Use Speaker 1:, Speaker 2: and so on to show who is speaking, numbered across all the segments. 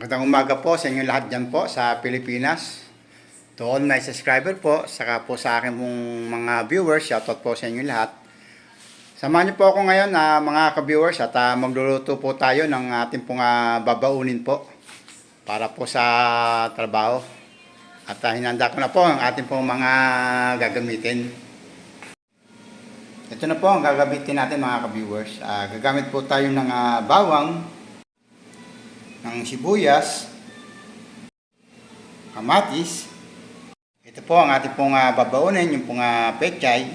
Speaker 1: umaga po sa inyo lahat dyan po sa Pilipinas. To all my subscriber po, saka po sa akin pong mga viewers, shoutout po sa inyo lahat. Samahan niyo po ako ngayon na mga ka-viewers at ah, magluluto po tayo ng ating pong ah, babaunin po para po sa trabaho. At ah, hinanda ko na po ang ating pong mga gagamitin. Ito na po ang gagamitin natin mga ka-viewers. Ah, gagamit po tayo ng ah, bawang, ng sibuyas, kamatis. Ito po ang ating pong uh, babaunin, yung pong uh, pechay.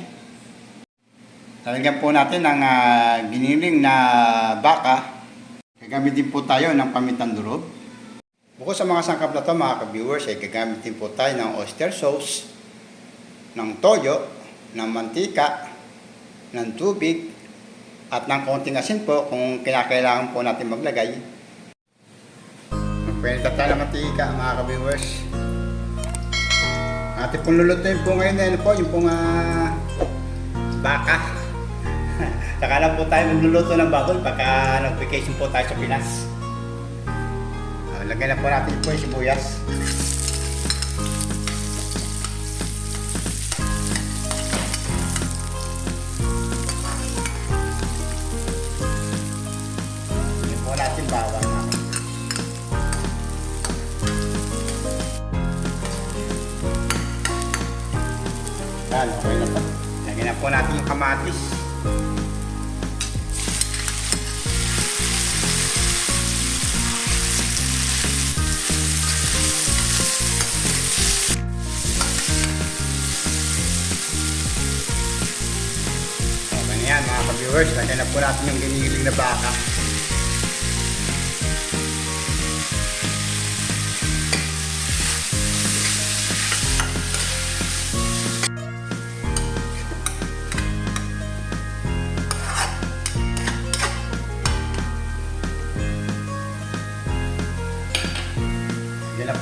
Speaker 1: Talagyan po natin ng ah, giniling na baka. Gagamit din po tayo ng pamintang durog. Bukod sa mga sangkap na ito, mga ka-viewers, ay gagamit din po tayo ng oyster sauce, ng toyo, ng mantika, ng tubig, at ng konting asin po kung kinakailangan po natin maglagay. Magpwenta tayo ng mantika, mga ka-viewers. Ating pong lulutuin po ngayon, ano po, yung pong ah, baka. Saka lang po tayo magluluto ng baboy pagka nag-vacation po tayo sa Pinas. Ah, lagyan na po natin po yung sibuyas. Natin bawang natin. Yan, okay na po. Lagyan na po natin yung kamatis. Okay na yan mga ka-viewers. Lagyan na po natin yung ginigiling na baka.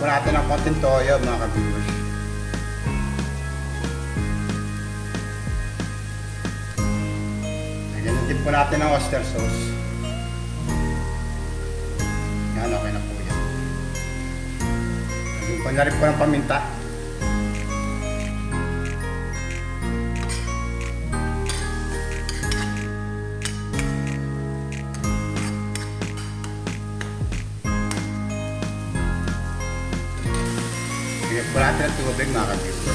Speaker 1: Po natin ng konting toyo mga ka-viewers. Lagyan din po natin ng oyster sauce. Yan, okay na po yan. Lagyan po na rin po ng paminta. Lagyan po natin ng tubig mga ka-viewers.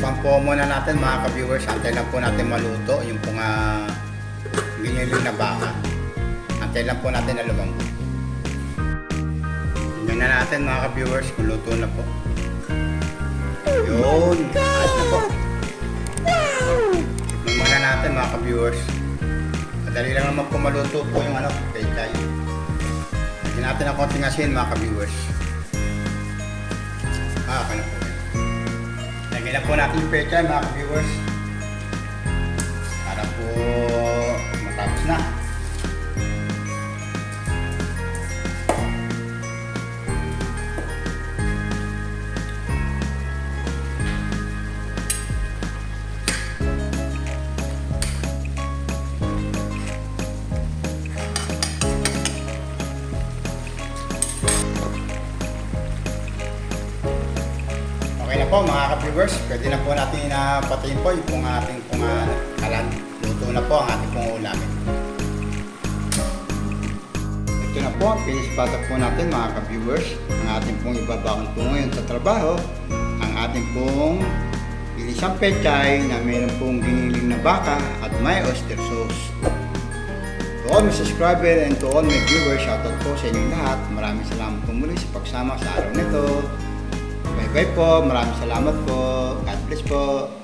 Speaker 1: Pampo muna natin mga ka-viewers. Antay lang po natin maluto yung pong uh, giniling na baka. Antay lang po natin na lumambot. Tingnan na natin mga ka-viewers kung luto na po. Mga ka-viewers. Madali lang naman po maluto po yung ano, pechay. Lagyan natin ang konting asin mga ka-viewers. Ah, okay na po. Lagyan na po natin yung pechay mga viewers para po matapos na. Okay na po mga ka-viewers, pwede na po natin na po yung ating pong uh, kalan. Luto na po ang ating pong ulamin. Ito na po ang finished product po natin mga ka-viewers. Ang ating pong ibabakon po ngayon sa trabaho. Ang ating pong ilisang pechay na mayroon pong giniling na baka at may oyster sauce. To all my subscriber and to all my viewers, shoutout po sa inyong lahat. Maraming salamat po muli sa pagsama sa araw nito. Bye-bye po. Maraming salamat po. God bless po.